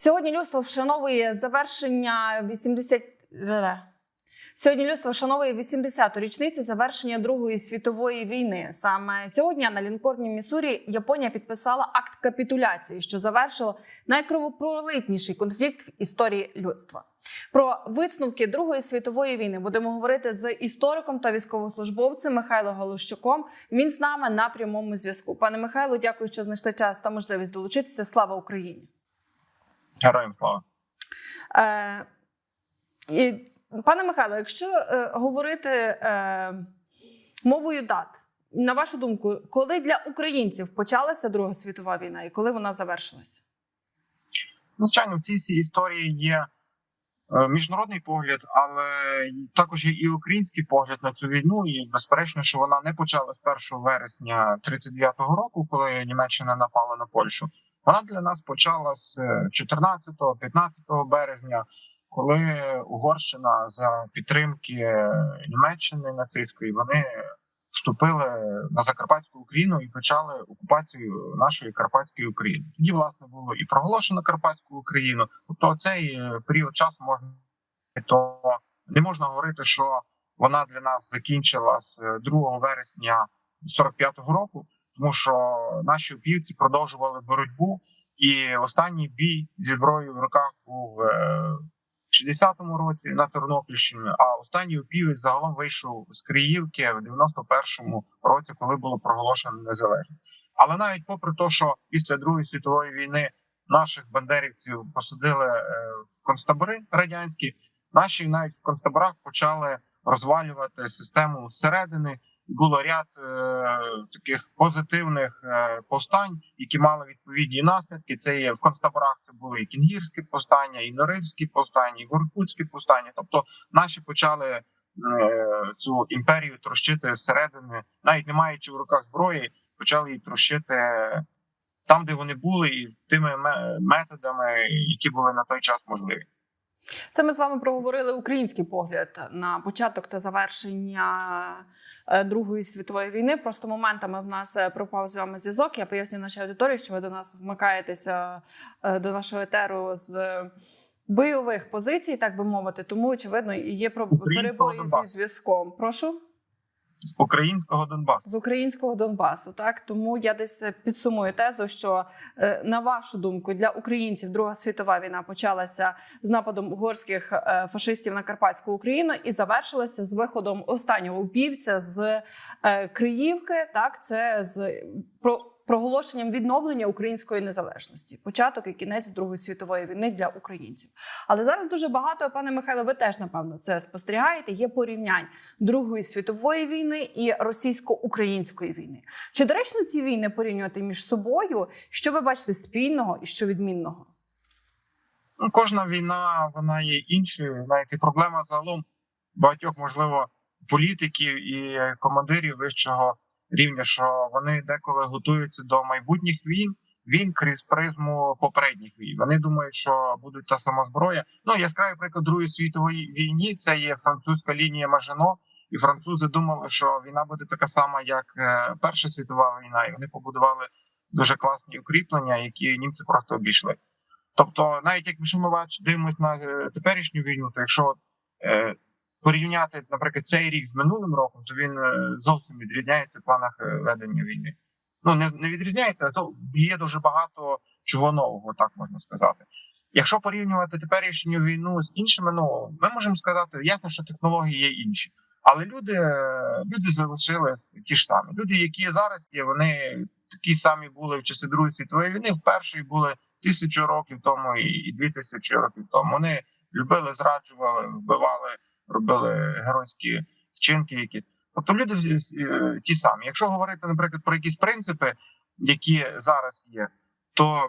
Сьогодні людство вшановує завершення 80... Сьогодні людство вшановує 80-ту річницю завершення Другої світової війни. Саме цього дня на лінкорні Міссурі Японія підписала акт капітуляції, що завершило найкровопролитніший конфлікт в історії людства. Про висновки Другої світової війни будемо говорити з істориком та військовослужбовцем Михайло Галущуком. Він з нами на прямому зв'язку. Пане Михайло, дякую, що знайшли час та можливість долучитися. Слава Україні! Героям слава. Е, і, пане Михайло, якщо е, говорити е, мовою дат, на вашу думку, коли для українців почалася Друга світова війна і коли вона завершилася? Ну, звичайно, в цій всій історії є е, міжнародний погляд, але також є і український погляд на цю війну. І безперечно, що вона не почала з 1 вересня 39-го року, коли Німеччина напала на Польщу. Вона для нас почала з 14-15 березня, коли Угорщина за підтримки Німеччини нацистської вони вступили на Закарпатську Україну і почали окупацію нашої Карпатської України. Тоді власне було і проголошено Карпатську Україну. Тобто цей е, період часу можна то не можна говорити, що вона для нас закінчила з 2 вересня 45-го року, тому що наші опівці продовжували боротьбу, і останній бій зі зброєю в руках був е, в 60-му році на Тернопільщині. А останній опівець загалом вийшов з Криївки в 91-му році, коли було проголошено незалежність. Але навіть попри те, що після Другої світової війни наших бандерівців посадили е, в концтабори радянські, наші навіть в концтаборах почали розвалювати систему зсередини. Було ряд е, таких позитивних е, повстань, які мали відповідні наслідки. Це є в концтаборах. Це були і кінгірські повстання, і норильські повстання, і воркутські повстання. Тобто наші почали е, цю імперію трощити зсередини, навіть не маючи в руках зброї, почали її трощити там, де вони були, і тими методами, які були на той час можливі. Це ми з вами проговорили український погляд на початок та завершення е, Другої світової війни. Просто моментами в нас е, пропав з вами зв'язок. Я поясню нашій аудиторії, що ви до нас вмикаєтеся е, до нашого етеру з бойових позицій, так би мовити. Тому очевидно є перебої зі зв'язком. Прошу. З українського Донбасу. з українського Донбасу. Так тому я десь е, підсумую тезу, що е, на вашу думку для українців Друга світова війна почалася з нападом угорських е, фашистів на Карпатську Україну і завершилася з виходом останнього убівця з Криївки. Так, це з про. Проголошенням відновлення української незалежності, початок і кінець Другої світової війни для українців. Але зараз дуже багато, пане Михайло, ви теж напевно це спостерігаєте. Є порівнянь Другої світової війни і російсько-української війни. Чи доречно ці війни порівнювати між собою? Що ви бачите спільного і що відмінного? Ну, кожна війна вона є іншою. Знаєте, проблема загалом багатьох, можливо, політиків і командирів вищого рівня, що вони деколи готуються до майбутніх війн. Він крізь призму попередніх війн. Вони думають, що буде та сама зброя. Ну яскравий приклад Другої світової війни це є французька лінія Мажино, і французи думали, що війна буде така сама, як е, Перша світова війна, і вони побудували дуже класні укріплення, які німці просто обійшли. Тобто, навіть якщо ми бач, дивимося на е, теперішню війну, то якщо е, порівняти, наприклад, цей рік з минулим роком, то він е, зовсім відрізняється в планах е, ведення війни. Ну не, не відрізняється, а є дуже багато чого нового, так можна сказати. Якщо порівнювати теперішню війну з іншими, ну ми можемо сказати, ясно, що технології є інші, але люди, е, люди залишились ті ж самі. Люди, які зараз є, вони такі самі були в часи Другої світової війни. В першій були тисячу років тому і дві тисячі років тому. Вони любили, зраджували, вбивали, робили геройські вчинки. Якісь тобто люди е, ті самі. Якщо говорити, наприклад, про якісь принципи, які зараз є, то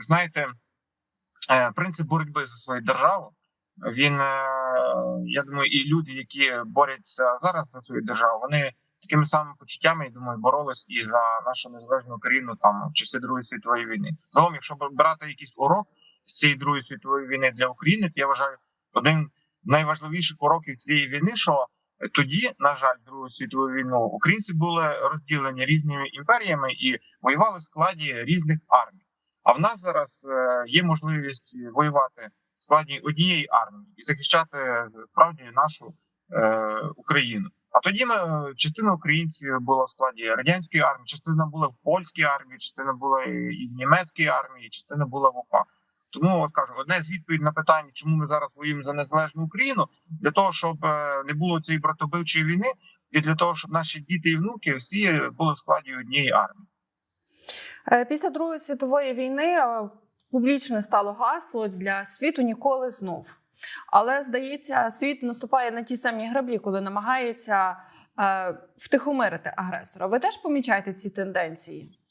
знаєте, е, принцип боротьби за свою державу. Він е, я думаю, і люди, які борються зараз за свою державу, вони такими самими почуттями, я думаю, боролись і за нашу незалежну Україну там в часи Другої світової війни. Загалом, якщо брати якийсь урок з цієї другої світової війни для України, то я вважаю один найважливіших уроків цієї війни, що тоді, на жаль, Другу світову війну українці були розділені різними імперіями і воювали в складі різних армій. А в нас зараз е, є можливість воювати в складі однієї армії і захищати справді нашу е, Україну. А тоді ми е, частина українців була в складі радянської армії, частина була в польській армії, частина була і в німецькій армії, частина була в УПА. Тому от кажу, одне з відповідей на питання, чому ми зараз воюємо за незалежну Україну, для того, щоб е, не було цієї братобивчої війни, і для того, щоб наші діти і внуки всі були в складі однієї армії. Е, Після Другої світової війни е, публічне стало гасло для світу ніколи знов. Але здається, світ наступає на ті самі граблі, коли намагається втихомирити агресора. Ви теж помічаєте ці тенденції?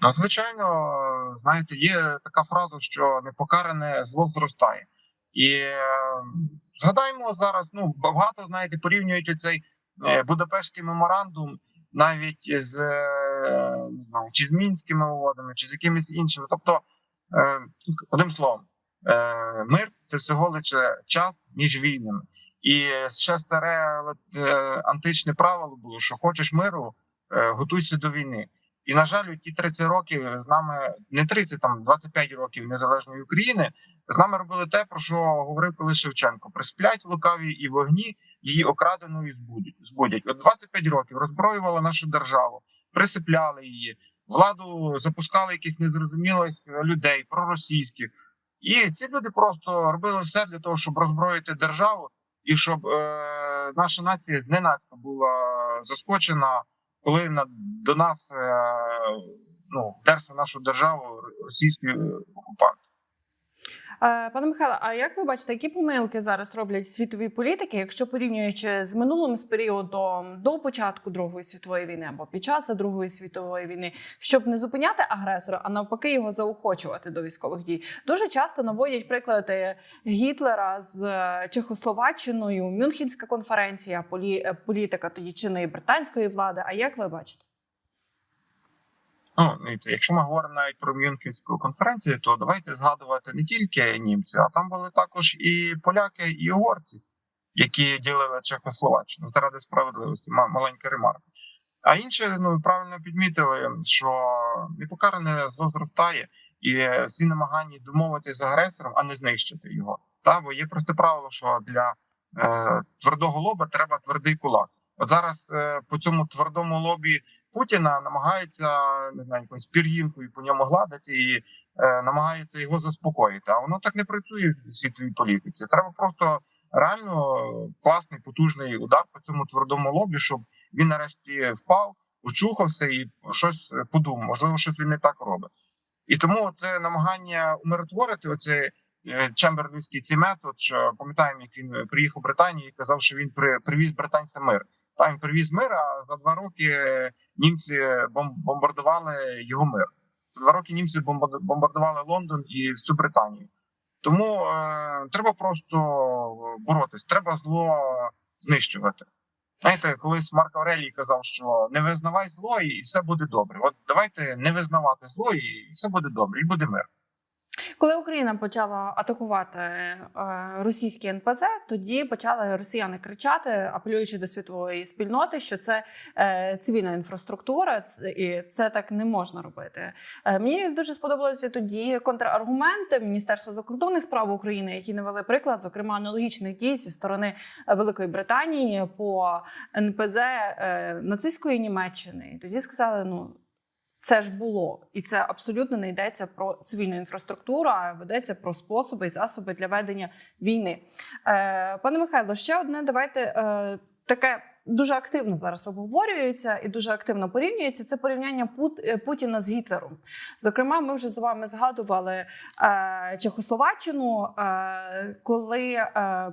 Ну, звичайно, знаєте, є така фраза, що непокаране зло зростає. І е, згадаємо зараз, ну багато знаєте, порівнюють цей е, Будапештський меморандум навіть з е, не знаю, чи з мінськими угодами, чи з якимись іншими. Тобто, е, одним словом, мир це всього лише час між війнами. І ще старе античне правило було, що хочеш миру, готуйся до війни. І на жаль, ті 30 років з нами не 30, там 25 років незалежної України з нами робили те, про що говорив колись Шевченко: присплять лукаві і вогні, її окраденою збудять. збудять. От 25 років роззброювали нашу державу, присипляли її, владу запускали яких незрозумілих людей, проросійських. І ці люди просто робили все для того, щоб роззброїти державу, і щоб е, наша нація зненацька була заскочена коли на до нас е, ну вдерся нашу державу російський окупант. Е, Пане Михайло, а як ви бачите, які помилки зараз роблять світові політики, якщо порівнюючи з минулим з періодом до початку Другої світової війни або під час Другої світової війни, щоб не зупиняти агресора, а навпаки його заохочувати до військових дій? Дуже часто наводять приклади Гітлера з е, Чехословаччиною, Мюнхенська конференція, е, політика тоді чинної британської влади. А як ви бачите? Ну якщо ми говоримо навіть про Мюнхенську конференцію, то давайте згадувати не тільки німці, а там були також і поляки, і угорці, які ділили Чехословаччину. Це ради справедливості, маленька ремарка. А інші ну правильно підмітили, що непокаране зло зростає, і всі намагання домовитися з агресором, а не знищити його. Та бо є просте правило, що для е, твердого лоба треба твердий кулак. От зараз е, по цьому твердому лобі Путіна намагається не знаю, якоюсь пір'їнкою по ньому гладити і е, намагається його заспокоїти. А воно так не працює в світовій політиці. Треба просто реально класний потужний удар по цьому твердому лобі, щоб він нарешті впав, очухався і щось подумав. Можливо, щось він не так робить. І тому це намагання умиротворити оцей е, чемберлінський цей метод. Що пам'ятаємо, як він приїхав в Британію і казав, що він при привіз британцям мир. Там привіз мир, а за два роки німці бомбардували його мир. За два роки німці бомбардували Лондон і всю Британію. Тому е, треба просто боротись, треба зло знищувати. Знаєте, колись Марк Аврелій казав, що не визнавай зло, і все буде добре. От давайте не визнавати зло, і все буде добре, і буде мир. Коли Україна почала атакувати е, російські НПЗ, тоді почали росіяни кричати, апелюючи до світової спільноти, що це е, цивільна інфраструктура, і це так не можна робити. Е, мені дуже сподобалося тоді контраргументи Міністерства закордонних справ України, які навели приклад, зокрема аналогічних дій зі сторони Великої Британії по НПЗ нацистської Німеччини. І тоді сказали: ну. Це ж було, і це абсолютно не йдеться про цивільну інфраструктуру, а ведеться про способи і засоби для ведення війни. Е, пане Михайло, ще одне давайте е, таке дуже активно зараз обговорюється і дуже активно порівнюється. Це порівняння Пут- е, Путіна з Гітлером. Зокрема, ми вже з вами згадували е, Чехословаччину, е, коли. Е,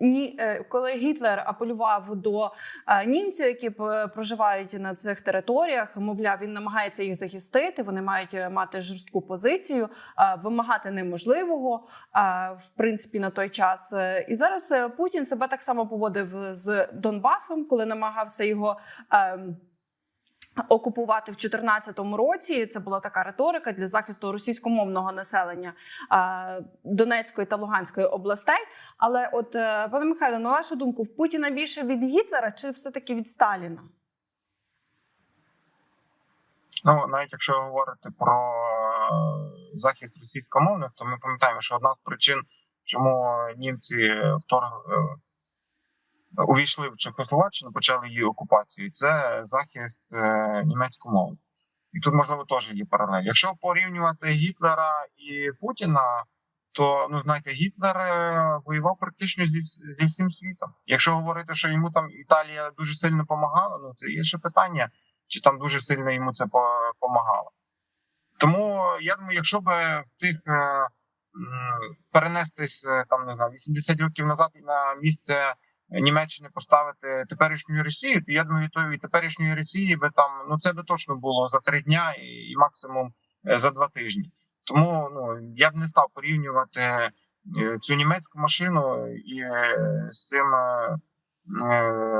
ні, е, коли Гітлер апелював до е, німців, які п- проживають на цих територіях, мовляв, він намагається їх захистити. Вони мають е, мати жорстку позицію, е, вимагати неможливого е, в принципі на той час. Е, І зараз е, Путін себе так само поводив з Донбасом, коли намагався його. Окупувати в 2014 році це була така риторика для захисту російськомовного населення Донецької та Луганської областей. Але, от е, пане Михайло, на вашу думку, в Путіна більше від Гітлера чи все таки від Сталіна? Ну, навіть якщо говорити про захист російськомовних, то ми пам'ятаємо, що одна з причин, чому німці вторг е, увійшли в Чехословаччину, почали її окупацію, це захист е, німецькомовних. І тут можливо теж є паралель. Якщо порівнювати Гітлера і Путіна, то ну знаєте, Гітлер е, воював практично зі, зі всім світом. Якщо говорити, що йому там Італія дуже сильно допомагала, ну то є ще питання, чи там дуже сильно йому це допомагало. Тому я думаю, якщо б в тих е, перенестись там не знаю, 80 років назад і на місце Німеччини поставити теперішню Росію, то я думаю, то і теперішньої Росії би там ну це би точно було за три дня і, і максимум е, за два тижні. Тому ну я б не став порівнювати е, цю німецьку машину і е, з цим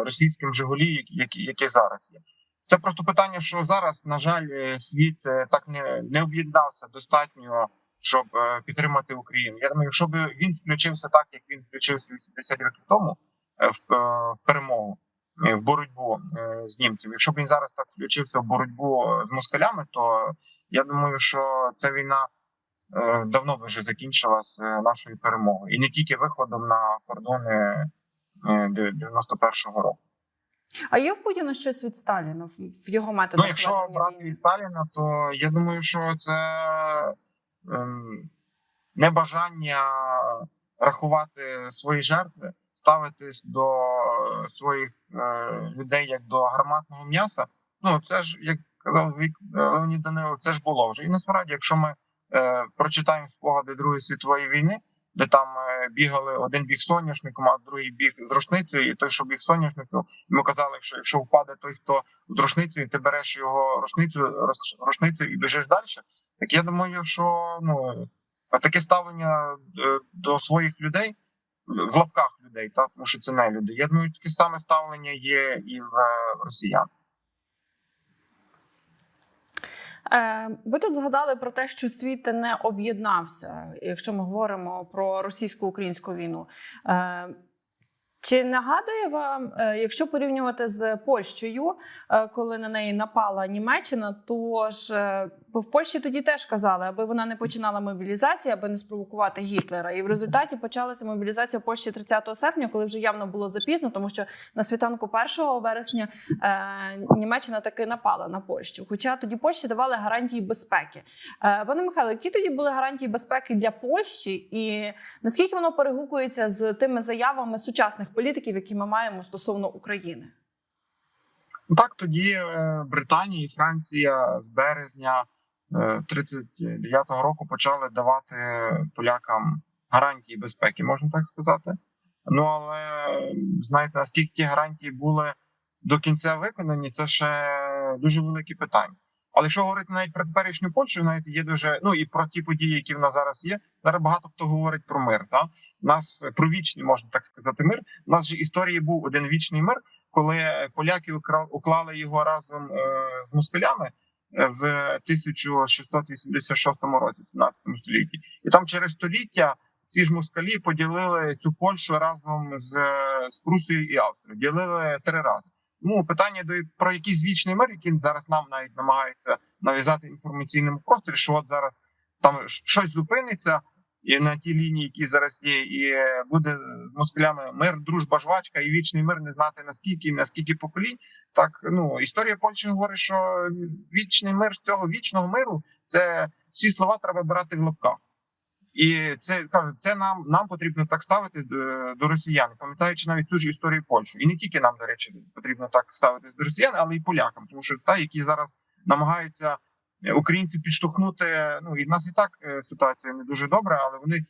російським Жигулі, які зараз є. Це просто питання, що зараз, на жаль, світ так не, не об'єднався достатньо, щоб підтримати Україну. Я думаю, якщо б він включився так, як він включився 80 років тому в, е, в перемогу, е, в боротьбу е, з німцями. Якщо б він зараз так включився в боротьбу з москалями, то я думаю, що ця війна е, давно би вже закінчилась е, нашою перемогою, і не тільки виходом на кордони е, 91-го року. А є в Путіна щось від Сталіна в- в його методах? Ну, якщо брати від Сталіна, то я думаю, що це ем, небажання рахувати свої жертви, ставитись до е, своїх е, людей як до гарматного м'яса. Ну це ж як казав Вік е, Леонід Данило, це ж було вже. І насправді, якщо ми е, прочитаємо спогади Другої світової війни, де там е, бігали один біг соняшником, а другий біг з рушницею, і той, що біг соняшником, йому казали, що якщо впаде той, хто в рушницю, і ти береш його рушницю, рушницю і біжиш далі. Так я думаю, що ну таке ставлення до своїх людей в лапках людей, так тому що це не люди. Я думаю, таке саме ставлення є і в е, росіян. Е, Ви тут згадали про те, що світ не об'єднався, якщо ми говоримо про російсько-українську війну. Чи нагадує вам, е, якщо порівнювати з Польщею, е, коли на неї напала Німеччина, то ж е, бо в Польщі тоді теж казали, аби вона не починала мобілізацію, аби не спровокувати Гітлера. І в результаті почалася мобілізація в Польщі 30 серпня, коли вже явно було запізно, тому що на світанку 1 вересня Німеччина таки напала на Польщу. Хоча тоді Польщі давали гарантії безпеки. Пане Михайло, які тоді були гарантії безпеки для Польщі, і наскільки воно перегукується з тими заявами сучасних політиків, які ми маємо стосовно України? Так тоді е, Британія і Франція з березня е, 39-го року почали давати полякам гарантії безпеки, можна так сказати. Ну але знаєте, наскільки ті гарантії були до кінця виконані, це ще дуже велике питання. Але якщо говорити навіть про теперішню Польщу, навіть є дуже ну і про ті події, які в нас зараз є. Зараз багато хто говорить про мир. Та нас про вічний, можна так сказати, мир. У нас же історії був один вічний мир, коли поляки уклали його разом е, з москалями е, в 1686 році, 17 столітті, і там через століття ці ж москалі поділили цю Польщу разом з, з Прусією і Австрією. Ділили три рази. Ну питання до про якийсь вічний мир, який зараз нам навіть намагається нав'язати інформаційному просторі, що от зараз там щось зупиниться. І на тій лінії, які зараз є, і е, буде з москалями мир, дружба, жвачка і вічний мир не знати наскільки, наскільки поколінь. Так ну історія Польщі говорить, що вічний мир з цього вічного миру це всі слова треба брати в лапках. І це кажуть, це нам нам потрібно так ставити до, до росіян, пам'ятаючи навіть ту ж історію Польщі. І не тільки нам, до речі, потрібно так ставити до росіян, але й полякам, тому що та, які зараз намагаються е, українців підштовхнути. Ну і в нас і так е, ситуація не дуже добра, але вони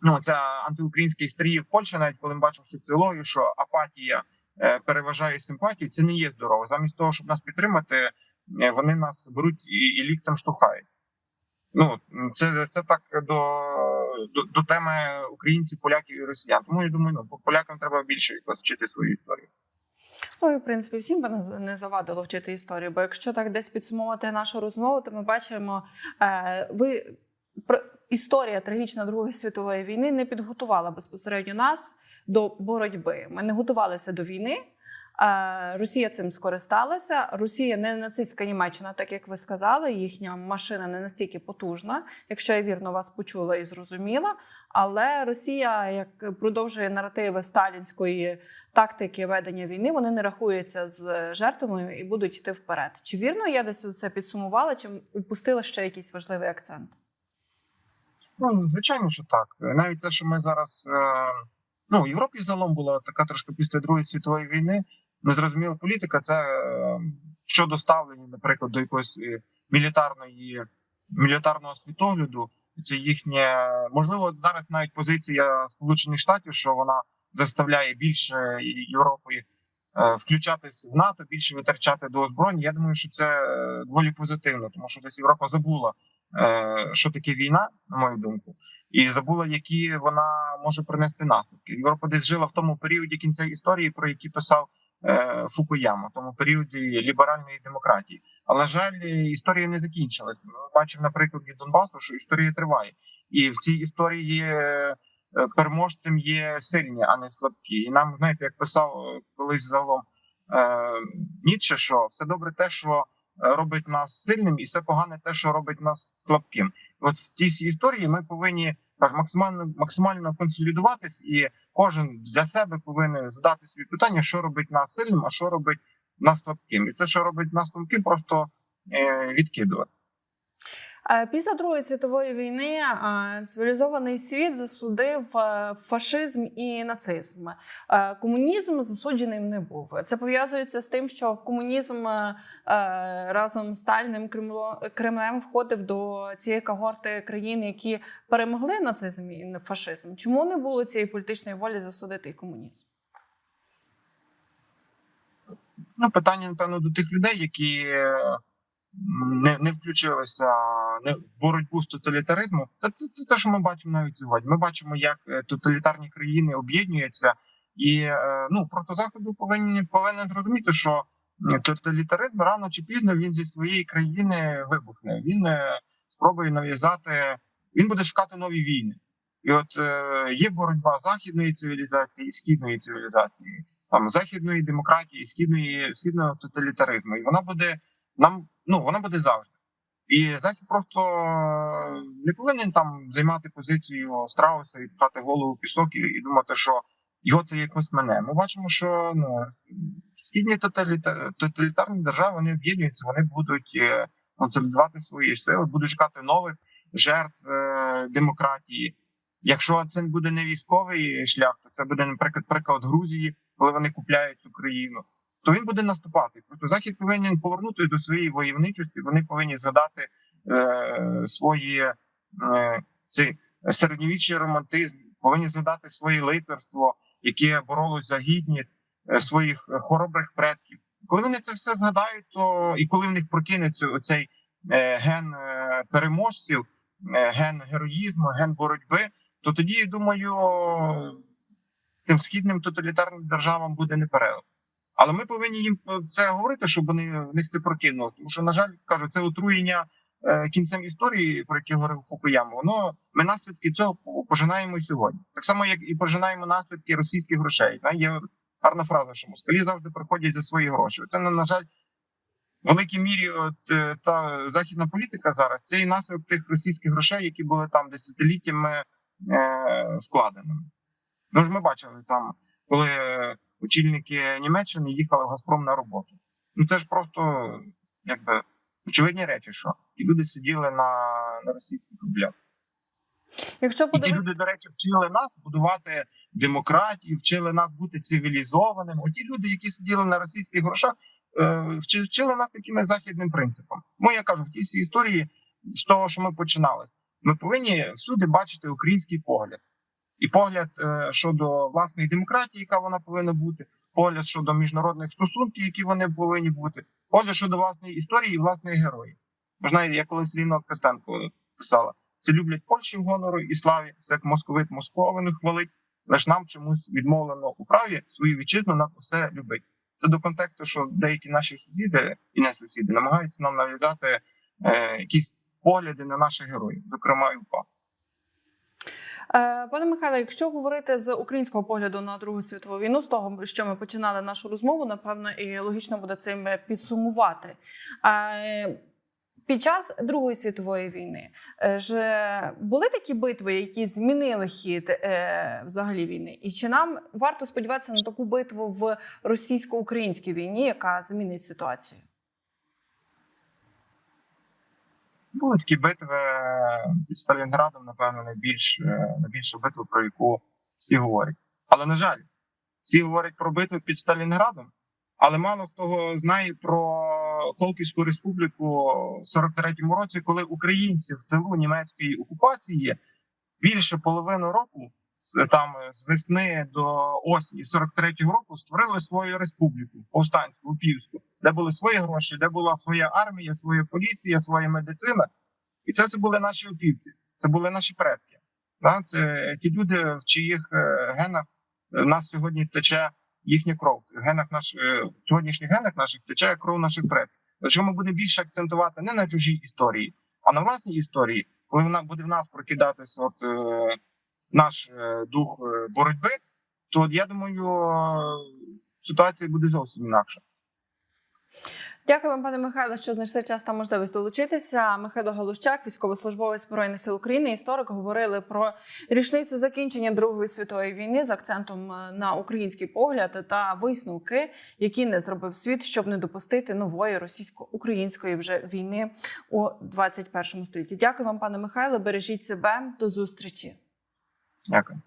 ну ця антиукраїнська істерія в Польщі, навіть коли ми бачимо соціологію, що апатія е, переважає симпатію, це не є здорово. Замість того, щоб нас підтримати, е, вони нас беруть і, і ліктем штовхають. Ну це, це так до, до, до теми українців, поляків і росіян. Тому я думаю, ну полякам треба більше якось вчити свою історію. Ну і в принципі всім би не завадило вчити історію. Бо якщо так десь підсумовувати нашу розмову, то ми бачимо, е, ви історія трагічна Другої світової війни не підготувала безпосередньо нас до боротьби. Ми не готувалися до війни. Росія цим скористалася. Росія не нацистська Німеччина, так як ви сказали. Їхня машина не настільки потужна, якщо я вірно вас почула і зрозуміла. Але Росія, як продовжує наративи сталінської тактики ведення війни, вони не рахуються з жертвами і будуть йти вперед. Чи вірно я десь все підсумувала, чи упустила ще якийсь важливий акцент? Ну, звичайно, що так. Навіть те, що ми зараз е, ну, в Європі загалом була така трошки після Другої світової війни. Незрозуміла політика це е, щодо ставлення, наприклад, до якоїсь е, мілітарної мілітарного світогляду. Це їхнє можливо зараз навіть позиція Сполучених Штатів, що вона заставляє більше Європи е, включатись в НАТО, більше витрачати до озброєння. Я думаю, що це доволі позитивно, тому що десь Європа забула, що таке війна, на мою думку, і забула, які вона може принести наслідки. Європа десь жила в тому періоді кінця історії, про який писав Фукуяма, тому періоді ліберальної демократії. Але жаль, історія не закінчилась. Ми бачимо на прикладі Донбасу, що історія триває, і в цій історії е, переможцем є сильні, а не слабкі. І нам знаєте, як писав е, колись загалом е, Ніцше, що все добре, те, що е, робить нас сильним, і все погане, те, що робить нас слабким. От в всій історії ми повинні так максимально максимально консолідуватись, і кожен для себе повинен задати собі питання, що робить нас сильним, а що робить нас слабким. І це, що робить нас слабким, просто е, відкидувати. Після Другої світової війни цивілізований світ засудив е, фашизм і нацизм. Е, Комунізм засудженим не був. Це пов'язується з тим, що комунізм е, разом з Сталіним Кремлем входив до цієї когорти країн, які перемогли нацизм і фашизм. Чому не було цієї політичної волі засудити комунізм? Ну, питання, напевно, до тих людей, які не, не включилися боротьбу з тоталітаризмом. Це, це, це те, що ми бачимо навіть сьогодні. Ми бачимо, як е, тоталітарні країни об'єднуються, і е, ну проти заходу повинні повинен зрозуміти, що тоталітаризм рано чи пізно він зі своєї країни вибухне. Він е, спробує нав'язати, він буде шукати нові війни. І от е, є боротьба західної цивілізації і східної цивілізації, там західної демократії, східної східного тоталітаризму, і вона буде нам ну вона буде завжди. І захід просто е, не повинен там займати позицію страуса і пхати голову в пісок і, і думати, що його це якось мене. Ми бачимо, що ну східні тоталіта, тоталітарні держави вони об'єднуються, вони будуть е, консолідувати свої сили, будуть шукати нових жертв е, демократії. Якщо це буде не військовий шлях, то це буде, наприклад, приклад Грузії, коли вони купляють Україну, то він буде наступати. Тобто захід повинен повернутися до своєї войовничості. Вони повинні задати е, свої е, ці середньовічний романтизм, повинні задати своє лицарство, яке боролось за гідність е, своїх хоробрих предків. Коли вони це все згадають, то і коли в них прокинеться оцей е, ген е, переможців, е, ген героїзму, ген боротьби, то тоді думаю, тим східним тоталітарним державам буде неперелив. Але ми повинні їм це говорити, щоб вони в них це прокинуло. Тому що, на жаль, кажу, це отруєння е, кінцем історії, про яке говорив Фукуяма. Воно ми наслідки цього пожинаємо і сьогодні. Так само, як і пожинаємо наслідки російських грошей. Є гарна фраза, що москалі завжди приходять за свої гроші. Це на жаль. В великій мірі, от е, та західна політика зараз це і наслідок тих російських грошей, які були там десятиліттями е, вкладеними. Ну ж ми бачили там, коли очільники Німеччини їхали в Газпром на роботу. Ну це ж просто якби очевидні речі, що ті люди сиділи на, на російських рублях. Якщо І ті люди, до речі, вчили нас будувати демократію, вчили нас бути цивілізованими. Оті люди, які сиділи на російських грошах, е, вчи- вчили нас якимось західним принципам. Тому я кажу, в тій історії з того, що ми починали, ми повинні всюди бачити український погляд. І погляд е, щодо власної демократії, яка вона повинна бути, погляд щодо міжнародних стосунків, які вони повинні бути, погляд щодо власної історії і власної герої. Ви знаєте, я колись Ліна Костенко писала: це люблять Польщі в гонору і славі, це як московит московину хвалить, лиш нам чомусь відмовлено у праві свою вітчизну над усе любить. Це до контексту, що деякі наші сусіди і не сусіди намагаються нам нав'язати е, якісь погляди на наших героїв, зокрема і УПА. Е, Пане Михайло, якщо говорити з українського погляду на Другу світову війну, з того, що ми починали нашу розмову, напевно, і логічно буде цим підсумувати. Е, Під час Другої світової війни е, ж були такі битви, які змінили хід е, взагалі війни, і чи нам варто сподіватися на таку битву в російсько-українській війні, яка змінить ситуацію? Були такі битви під Сталінградом, напевно, найбільш е, найбільша битва, про яку всі говорять. Але на жаль, всі говорять про битву під Сталінградом, але мало хто знає про Колківську республіку в 43-му році, коли українці в тилу німецької окупації більше половини року, там з весни до осені 43-го року, створили свою республіку повстанську, упівську, де були свої гроші, де була своя армія, своя поліція, своя медицина. І це все були наші опівці, це були наші предки. Це ті люди, в чиїх е, генах е, нас сьогодні тече їхня кров. В генах наш, е, в сьогоднішніх генах наших тече кров наших предків. Якщо ми будемо більше акцентувати не на чужій історії, а на власній історії, коли вона буде в нас прокидатися, от е, наш е, дух е, боротьби, то я думаю, е, ситуація буде зовсім інакша. Дякую вам, пане Михайло, що знайшли час та можливість долучитися. Михайло Галущак, військовослужбовець збройних сил України, історик, говорили про річницю закінчення Другої світової війни з акцентом е, на український погляд та висновки, які не зробив світ, щоб не допустити нової російсько-української вже війни у 21 столітті. Дякую вам, пане Михайло. Бережіть себе. До зустрічі. Дякую.